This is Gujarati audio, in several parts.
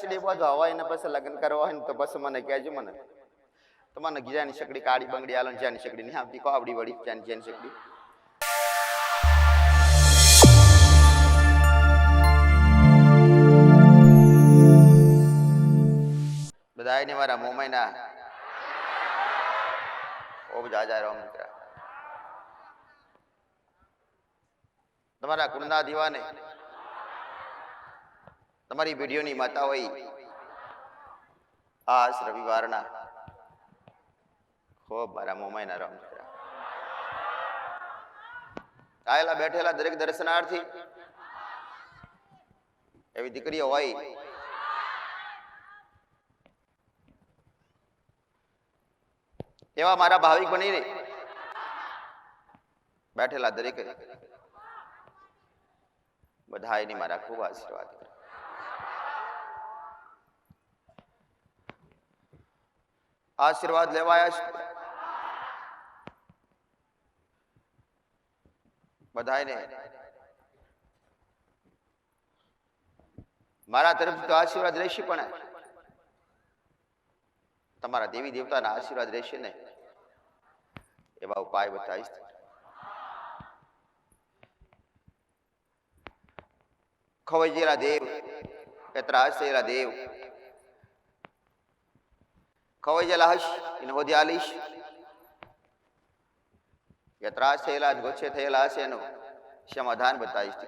સીડા બોધવા હોય ને કરવા હોય તો પછી મને કહેજો મને. તમને ગીજાની શકડી કાળી બંગડી આલો જ્યાંની શકડી નહીં આવતી, કોવડી વળી, જ્યાંની જ્યાંની શકડી બધાયને મારા મોમાઈના ઓબ જાજા રામ તમારા કુળના દીવાને, તમારી વિડીયોની માતા હોય આ રવિવારના ખૂબ મારા મોમાઈના રામ દીકરા આયેલા બેઠેલા દરેક દર્શનાર્થી, એવી દીકરીઓ હોય એવા મારા ભાવિક બની રે બેઠેલા દરેક. બધાયની મારા ખૂબ આશીર્વાદ આશીર્વાદ લેવાયા છે. બધાને મારા તરફથી તો આશીર્વાદ રહેશે પણ. તમારા દેવી દેવતાના આશીર્વાદ રહેશે ને? એવા ઉપાય બતાવીશ ખવૈજેલા દેવ યત્રાસેલા દેવ ખવૈજેલા હશ ઇન હોદ્યાલીશ યત્રાસેલા ગોછે થયેલા હશે એનું સમાધાન બતાવીશ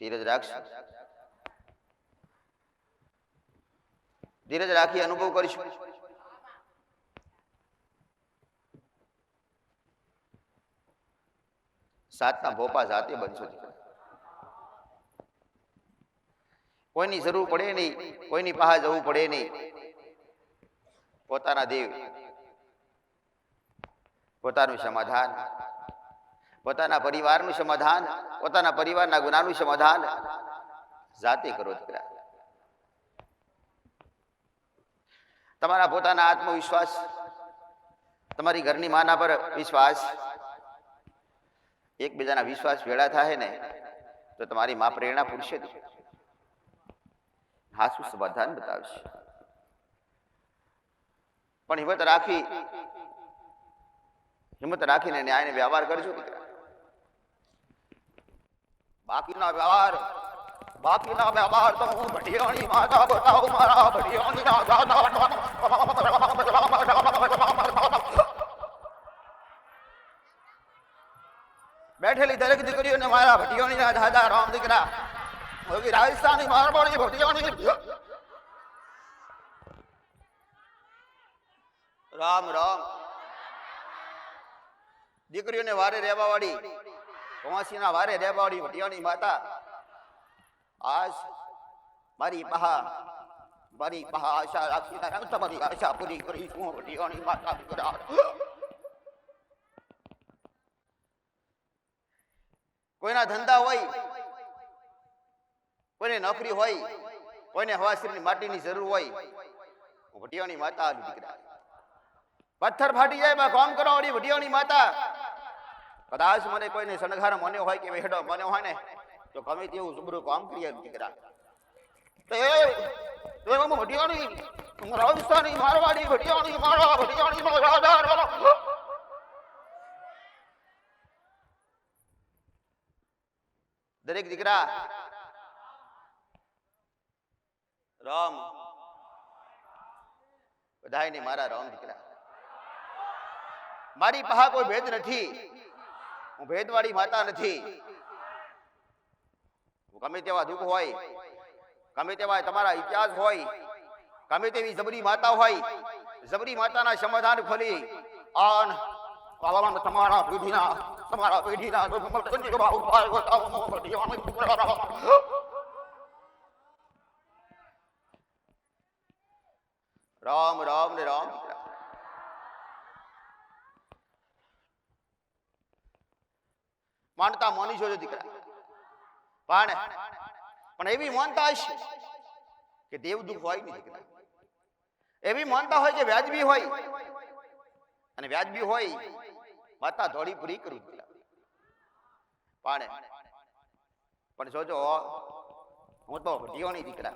ધીરજ રાખશો ધીરજ રાખી અનુભવ કરીશું સાતના ભોપા જાતે બનશો કોઈની જરૂર પડે નહીં, કોઈની પાસે જવું પડે નહીં. પોતાના દેવ, પોતાનું સમાધાન, પોતાના પરિવારનું સમાધાન, પોતાના પરિવારના ગુનાનું સમાધાન જાતે કરો દીકરા. તમારા પોતાના આત્મવિશ્વાસ, તમારી ઘરની માના પર વિશ્વાસ એકબીજાના વિશ્વાસ વેળા થાય ને, તો તમારી માં પ્રેરણા પૂરશે. હાસુ સમાધાન બતાવશે પણ હિંમત રાખી, હિંમત રાખીને ન્યાયને વ્યવહાર કરજો બાકીના વ્યવહાર બાકીના વ્યવહાર તો હું ભટિયાણી માતા બતાવું, મારા ભટિયાણી ના બેઠેલી દરેક દીકરીઓને મારા ભટિયાણી ના દાદા રામ દીકરા હવે રાજસ્થાની રામ રામ દીકરીઓને વારે રહેવા વાળી વારે રહેવા વટિયાની માતા આજ મારી પહા મારી પહા આશા રાખીને હું તમારી આશા પૂરી કરીશું વટિયાની માતા કોઈના ધંધા હોય કોઈને નોકરી હોય, કોઈને હવાશ્રીની માટીની જરૂર હોય ભટિયાની માતા દીકરા. પથ્થર ફાટી જાય, એમાં કામ કરો વાળી ભટિયાની માતા. કદાચ મને કોઈને શણગાર મને હોય કે હેડો મને હોય ને, તો ગમે તેવું જબરું કામ કરીએ દીકરા. તો રાજસ્થાની મારવાડી ભટિયાણી મારવા ભટિયાણી નો રાજા રાજા. દરેક દીકરા રામ. બધાયને મારા રામ દીકરા. મારી પાસે કોઈ ભેદ નથી. હું ભેદવાળી માતા નથી. ગમે તેવા દુઃખ હોય, ગમે તેવા તમારા ઇતિહાસ હોય, ગમે તેવી જબરી માતા હોય, જબરી માતાના સમાધાન ખોલી, આન પાલવાન તમારા પેઢીના તમારા પેઢીના રામ રામ ને રામ. માનતા માની જોજો દીકરા. પણ. પણ એવી માનતા હશે કે દેવ દુઃખ હોય નહીં દીકરા. એવી માનતા હોય કે વ્યાજબી હોય. અને વ્યાજબી હોય માતા ધોળી પૂરી કરું દીકરા. પાણે. પણ જોજો, હું તો જીવણી દીકરા.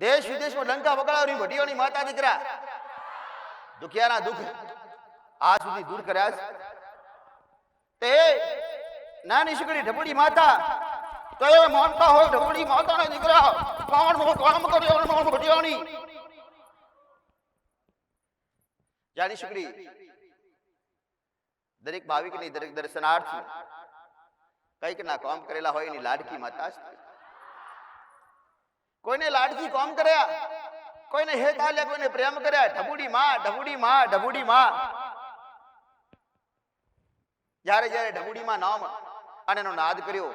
દેશ વિદેશમાં લંકા વગાડવાની વડીઓની માતા દીકરા. દુખિયાના દુઃખ આ સુધી દૂર કર્યા છે. તે નાની સુકડી ઢબડી માતા, તો એ માનતા હોય ઢબડી માતાના દીકરા, કોણ કામ કર્યો વડીઓની જાની શીકડી દરેક ભાવિકની દરેક દર્શનાર્થી કંઈક ના કામ કરેલા હોય એની લાડકી માતા કોઈને લાડકી કામ કર્યા, કોઈને હે ચાલ્યા કોઈને પ્રેમ કર્યા, ઢબુડી માં ઢબુડી માં ઢબુડી માં. જ્યારે જ્યારે ઢબુડી માં નામ અને એનો નાદ કર્યો,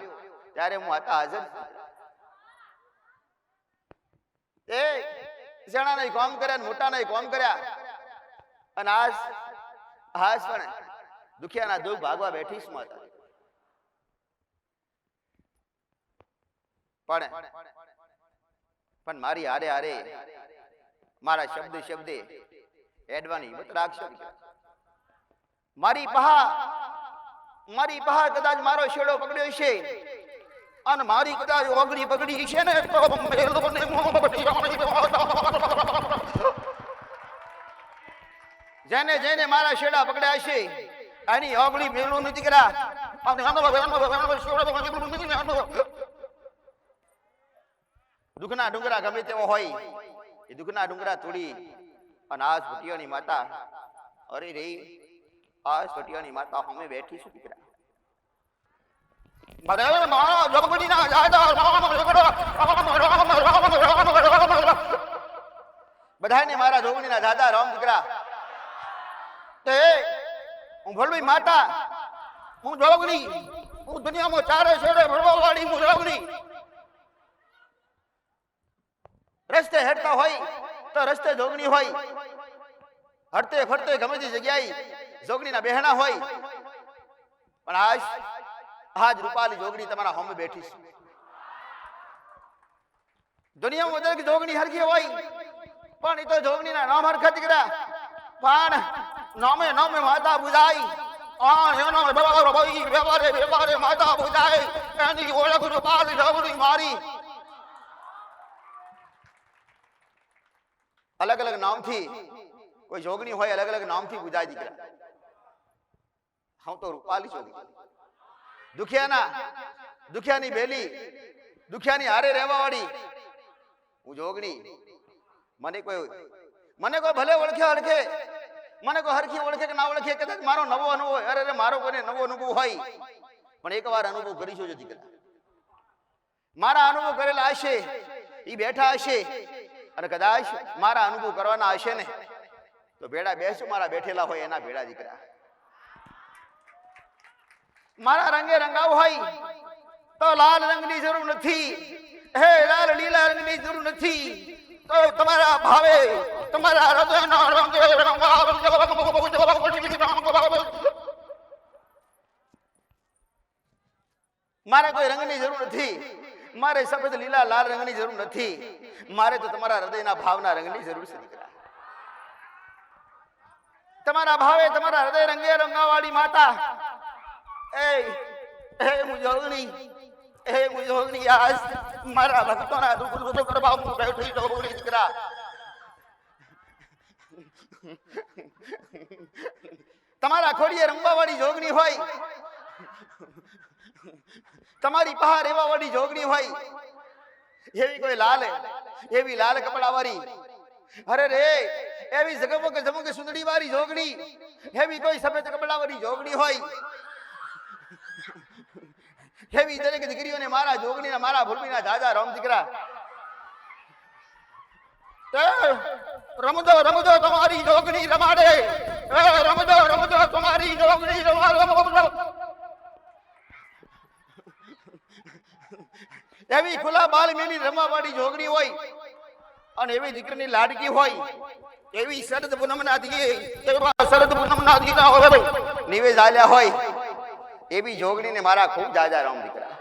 ત્યારે હું હતા હાજર એ જણા નહીં કોમ કર્યા મોટા નહીં કોમ કર્યા. અને આજ આજ પણ દુખિયાના દુઃખ ભાગવા બેઠીશ માતા પણ પણ મારી હારે હારે મારા શબ્દ શબ્દે એડવાની હિંમત રાખશો મારી પહા મારી પહા કદાચ મારો શેડો પકડ્યો છે અને મારી કદાચ ઓગળી પકડી છે ને જેને જેને મારા શેડા પકડ્યા છે એની ઓગળી મેલો નથી કરા અને આનો આનો આનો શેડો આનો દુઃખના ડુંગરા ગમે તેવો હોય એ દુઃખના ડુંગરા તોડી અને આ ભટિયાની માતા અરે રે આ ભટિયાની માતા અમે બેઠી છું દીકરા મારા દાદા રામ રામ રામ રામ બધાને મારા જોગણીના દાદા રામ દીકરા હું ભલવી માતા. હું જોગણી હું દુનિયામાં ચારે છેડે ભરવા વાળી હું જોગણી રસ્તે હેડતા હોય તો રસ્તે જોગણી હોય. હરતે ફરતે ગમે તે જગ્યાએ જોગણીના બહેણા હોય. પણ આજ આજ રૂપાલી જોગણી તમારા હોમે બેઠી છે. દુનિયામાં દરેક જોગણી હરખી હોય. પણ એ તો જોગણીના નામ હરખા દીકરા પણ નામે નામે માતા બુજાઈ આ એનો વ્યવહાર ભાઈ વ્યવહારે વ્યવહારે માતા બુજાઈ એની ઓળખ રૂપાલી જોગણી મારી અલગ અલગ નામથી કોઈ જોગણી હોય અલગ અલગ નામથી પૂજાય દીકરા હું તો રૂપાલી જોગણી દુખિયાના દુખિયાની બેલી દુખિયાની હારે રહેવા વાળી હું જોગણી મને કોઈ મને કોઈ ભલે ઓળખે ઓળખે મને કોઈ હરખી ઓળખે કે ના ઓળખે કદાચ મારો નવો અનુભવ અરે અરે, મારો કોઈને નવો અનુભવ હોય. પણ એકવાર અનુભવ કરી જોજો દીકરા મારા અનુભવ કરેલા હશે એ બેઠા હશે. અને કદાચ મારા અનુભવ કરવાના હશે ને, તો ભેડા બેસું, મારા બેઠેલા હોય એના ભેડા દીકરા. મારા રંગે રંગાવ હોય, તો લાલ રંગની જરૂર નથી. હે, લાલ, લીલા રંગની જરૂર નથી. તો તમારા ભાવે તમારા હૃદયનો રંગ મારે કોઈ રંગની જરૂર નથી મારે સફેદ લીલા લાલ રંગની જરૂર નથી મારે તો તમારા હૃદયના ભાવના રંગની જરૂર છે દીકરા તમારા ભાવે તમારા હૃદય રંગે રંગાવાળી માતા એ હે મુજોગણી હે મુજોગણી આજ મારા જોગણી હોય. તમારી પહાર રહેવા વાળી જોગણી હોય. એવી કોઈ લાલ, એવી લાલ કપડા વાળી અરે રે, એવી ઝગમગ કે સુંદડી વાળી જોગણી, એવી કોઈ સફેદ કપડા વાળી જોગણી હોય. એવી દરેક દીકરીઓને મારા જોગણીના, મારા ભૂલમીના દાદા રામ દીકરા. રમદો રમજો તમારી જોગણી રમાડે. રમદો રમજો તમારી જોગણી રમાડો. એવી ખુલ્લા બાલ મેલી રમવા વાળી જોગણી હોય અને એવી દીકરીની લાડકી હોય, એવી શરદ પૂનમના દી એવા શરદ પૂનમના દી ના હોય, નિવેદ આલ્યા હોય. એવી જોગણીને મારા ખૂબ જાજા રામ દીકરા.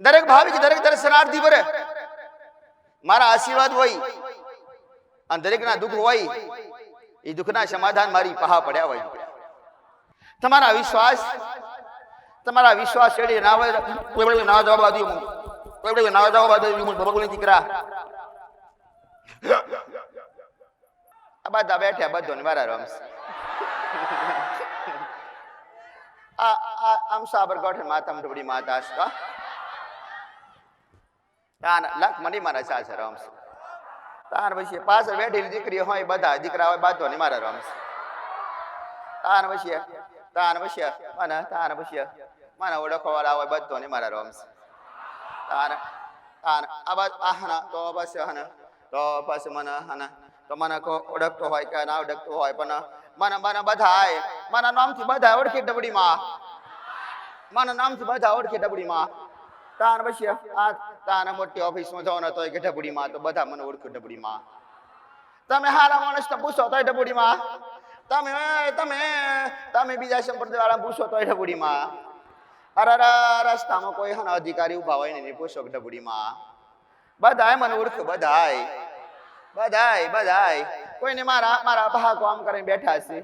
દરેક ભાવિક, દરેક દર્શનાર્થી ભરે. મારા આશીર્વાદ હોય, અને દરેકના દુઃખ હોય, એ દુઃખના સમાધાન મારી પહા પડ્યા હોય. તમારા વિશ્વાસ તમારા વિશ્વાસ એડી ના હોય, ના જવાબ આપ્યું કોઈ વડે ના જવાબ આપ્યું બરોબર દીકરા આ બધા બેઠ્યા બધો ને મારા રમશે. આ આમ સાબરકાંઠ માતા મઢબડી માતા છે તાન, લાખ મની મારા સાસર રમશે. તાન પછી પાછળ બેઠેલી દીકરી હોય, બધા દીકરા હોય બાંધો ને મારા રમશે. તાન પછી તાન પછી, મને, તાન પછી, મને ઓળખો વાળા હોય બધો ને મારા રમશે. તાન તાન આ બાદ આહના તો બસ હને તો પછી મને હને તો મને કો ઓળખતો હોય કે ના ઓળખતો હોય પણ મને મને બધાય મારા નામથી બધા ઓળખી ડબડીમાં મારા નામથી બધા ઓળખી ડબડીમાં તાન પછી આ તાન મોટી ઓફિસમાં જવાનો તો કે ડબડીમાં તો બધા મને ઓળખે ડબડીમાં તમે હારા માણસને પૂછો તોય ડબડીમાં તમે તમે તમે બીજા સંપ્રદાય વાળા પૂછો તોય ડબડીમાં અરે રસ્તામાં કોઈ હન અધિકારી ઊભા હોય ને એને પૂછો ડબડીમાં બધાય મને ઓળખ બધાય બધાય બધાય કોઈને મારા મારા પહા કામ કરીને બેઠા છે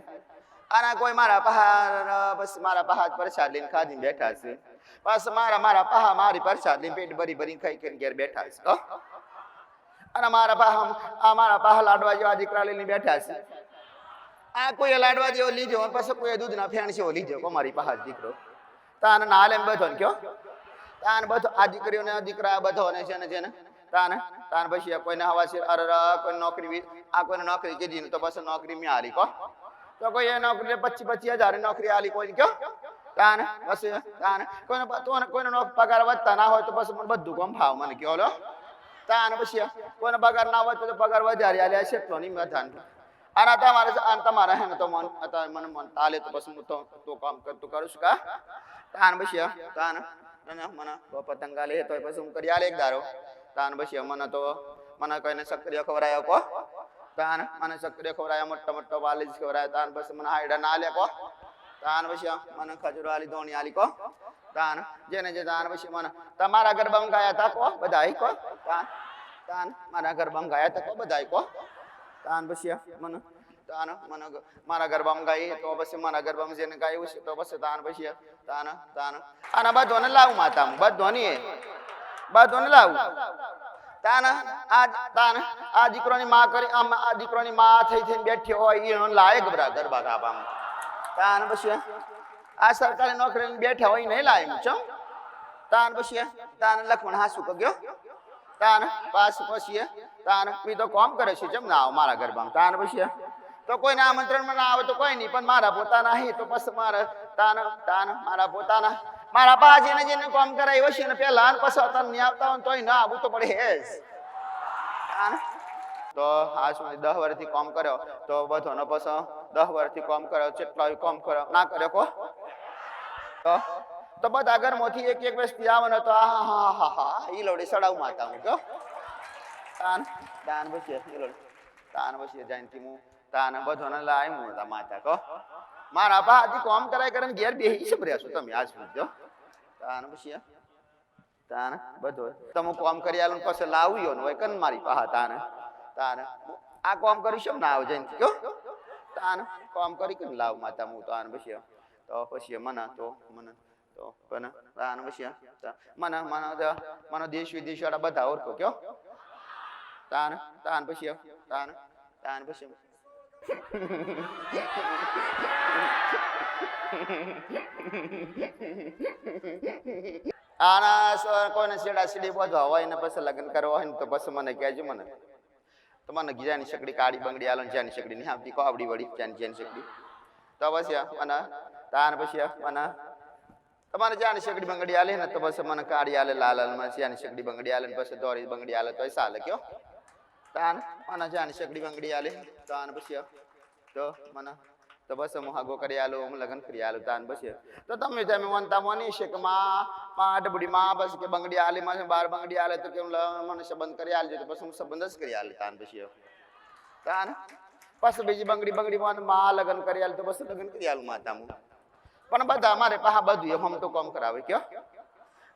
અને કોઈ મારા પહા બસ મારા પહા પ્રસાદ લઈને ખાધીને બેઠા છે બસ મારા મારા પહા મારી પ્રસાદ લઈને પેટ ભરી ભરી ખાઈ ખાઈને ઘેર બેઠા છે અને મારા પહા આ મારા પહા લાડવા જેવા દીકરા લઈને બેઠા છે આ કોઈ લાડવા જેવો લીધો પછી કોઈ દૂધના ફેણ છે લીધો કો મારી પહા દીકરો તાન નાલે બધો કયો? તાન બધો, આ દીકરીઓને દીકરા બધો ને છે ને છે ને તાને, તાન પછી કોઈને હવા છે, અરે કોઈ નોકરી આ કોઈને નોકરી કીધી તો પછી નોકરી મેં આલી કો. તો કોઈ એ નોકરી પચીસ પચીસ હજાર નોકરી આલી કોઈ કયો? તાને પછી તાને. કોઈને તો કોઈને નોકરી પગાર વધતા ના હોય તો પછી મને બધું કોમ ભાવ મને કયો લો. તાને પછી કોઈને પગાર ના હોય તો પગાર વધારે આલ્યા છે તો નહીં વધારે અને તમારે તમારે હે તો મન મને મન તાલે તો પછી હું તો કામ કરતું કરું છું કા? તાન બસ્યા, તાન. અને મને પતંગા લે તો પછી હું કરી આલે એક દારો. તાન પછી મને તો, મને કઈને સક્રિય ખવરાયો કો. તાન, મને સક્રિય ખવરાયો મોટો મોટો વાલીજ ખવરાયો તાન પછી મને હાઈડા ના લે કો. તાન પછી મને ખજૂરો આલી, ધોણી આલી કો. તાન, જેને જે તાન પછી મને તમારા ગરબામાં ગાયા તા કો, બધાય કો. તાન તાન, મારા ગરબામાં ગાયા તા કો, બધાય કો. તાન પછી મને તાન, મન મારા ગરબામાં ગાઈએ તો પછી મારા ગરબામાં જેને ગાયું છે તો પછી તાન પછી તાન તાન. આના બધોને લાવું માતા બધોની બધોને લાવું. તાન, આ તાન, આ દીકરોની માં કરી આમ આ દીકરોની માં થઈ થઈને બેઠી હોય એ લાયક બરા ગરબા ગાવામાં તાન પછી આ સરકારી નોકરી બેઠા હોય નહીં લાય ચમ તાન પછી તાન લખમણ હાસુ કગ્યો તાન પાસ પછી તાન મી તો કોમ કરે છે, ચમ ના મારા ગરબામાં. તાન પછી તો કોઈને આમંત્રણમાં ના આવે તો કોઈ નહીં, પણ મારા પોતાના હી, તો પછી મારા તાન તાન, મારા પોતાના. મારા પાજીને જેને કોમ કરાય હશે ને પેલા પછી તને નહીં આવતા હોય તોય ના આવવું તો પડે હેજ તો આ સુધી દહ વર્ષથી કોમ કર્યો, તો બધો ને પછી દહ વર્ષથી કોમ કર્યો જેટલો કોમ કર્યો, ના કર્યો કો. તો તો બધા ઘરમાંથી એક એક વ્યક્તિ આવે ને તો આ, હા હા હા ઈ લોડી સડાવ માતા હું કહો તાન તાન ઈ લોડી તાન પછી જાનથી હું તાન બધો ને લાય હું તા માતા કહો. મારા બા આજી કોમ કરાય કરે ઘેર બેહી છે રહ્યા છો તમે આજ સમજો તાને પછી તાને બધો તમે કોમ કરી આલું પછી લાવ્યો ને હોય કન મારી પાહા તાને? તાને આ કોમ કરી ના આવજે કયો તાને કોમ કરી કે લાવ માતા હું તાને પછી તો પછી મને તો મને તો, પણ, તાન પછી મને મને મને દેશ વિદેશ વાળા બધા ઓળખો કયો તાન તાન પછી તાન તાન પછી આના કોઈને સીડા સીડી બધો હોય ને પછી લગ્ન કરવા હોય ને તો પછી મને કહેજો મને. તો મને જ્યાંની શકડી કાળી બંગડી આલો ને જ્યાંની શકડી નહીં આવતી કો આવડી વળી જ્યાંની જ્યાંની શકડી. તો પછી મને તાન પછી મને તમારે જ્યાંની શકડી બંગડી આલે ને તો પછી મને કાળી આલે, લાલ આલે મને જ્યાંની શકડી બંગડી આલે ને પછી દોરી બંગડી આલે તોય ચાલે, કયો? તાન મને જાન શકડી બંગડી આલે, તાન પછી તો મને તો બસ હું હાગો કરી આલો, હું લગ્ન કરી આલો, તાન બસ તો તમે તમે મનતા મની છે કે માં માં બુડી માં, બસ કે બંગડી આલી માં બાર બંગડી આલે, તો કે મને સંબંધ કરી આલજો, તો બસ હું સંબંધ જ કરી આલે, તાન પછી તાન પછી બીજી બંગડી બંગડી માં માં લગ્ન કરી આલે, તો બસ લગ્ન કરી આલું માતા હું પણ બધા અમારે પાહા બધું એ હમ તો કોમ કરાવે, કયો?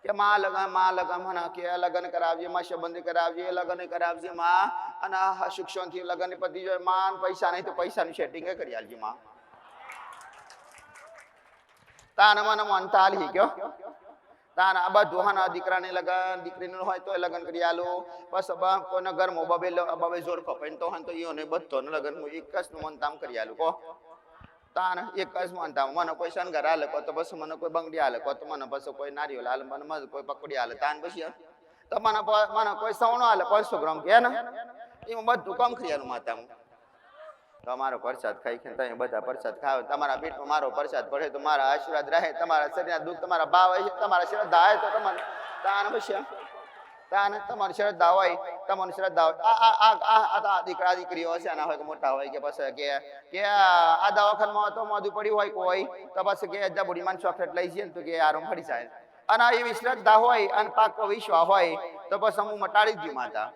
કે માં લગનમાં લગન કે લગન કરાવજે, માં સંબંધ કરાવજે લગન કરાવજે, માં. અને શિક્ષણથી લગન પતી જાય, માં પૈસા નહીં તો પૈસાનું સેટિંગ કરી આલજે, માં. તાન મને મન તાલી ગયો. તાન આ બધું હા દીકરાને લગન, દીકરીનું હોય તો લગન કરી આલો. બસ બ- કોઈના ઘરમાં બબે જોર કપાઈને તો હન તો ઈયોને બધો લગન હું એક જ મન તામ કરી આલું, કો. તાન એક જ માનતા મને કોઈ શણગાર હાલે કો તો પછી મને કોઈ બંગડી હાલે કો તો મને પછી કોઈ નારિયેળ હાલે મને મજ કોઈ પકડી હાલે તાન પછી તો મને મને કોઈ સવણો હાલે પાંચસો ગ્રામ કે ને? એમાં બધું કમ ખરીયાનું માતા હું તમારો પ્રસાદ ખાઈ કે તમે બધા પ્રસાદ ખાવ. તમારા પેટમાં મારો પ્રસાદ પડે તો મારા આશીર્વાદ રહે, તમારા શરીરના દુઃખ, તમારા ભાવ હશે તમારા શ્રદ્ધા આવે તો તમને તાન પછી તાન તમારી શ્રદ્ધા હોય તમારી શ્રદ્ધા હોય. આ આ આ આ દીકરા, દીકરીઓ છે, આના હોય કે મોટા હોય કે પછી કે કે આ દવાખાનામાં તો મોઢું પડ્યું હોય કોઈ, તો પછી કે અજા માન ચોકલેટ લઈ જઈએ તો કે આરામ પડી જાય. અને એવી શ્રદ્ધા હોય અને પાકો વિશ્વાસ હોય, તો પછી હું મટાડી જ દઉં માતા.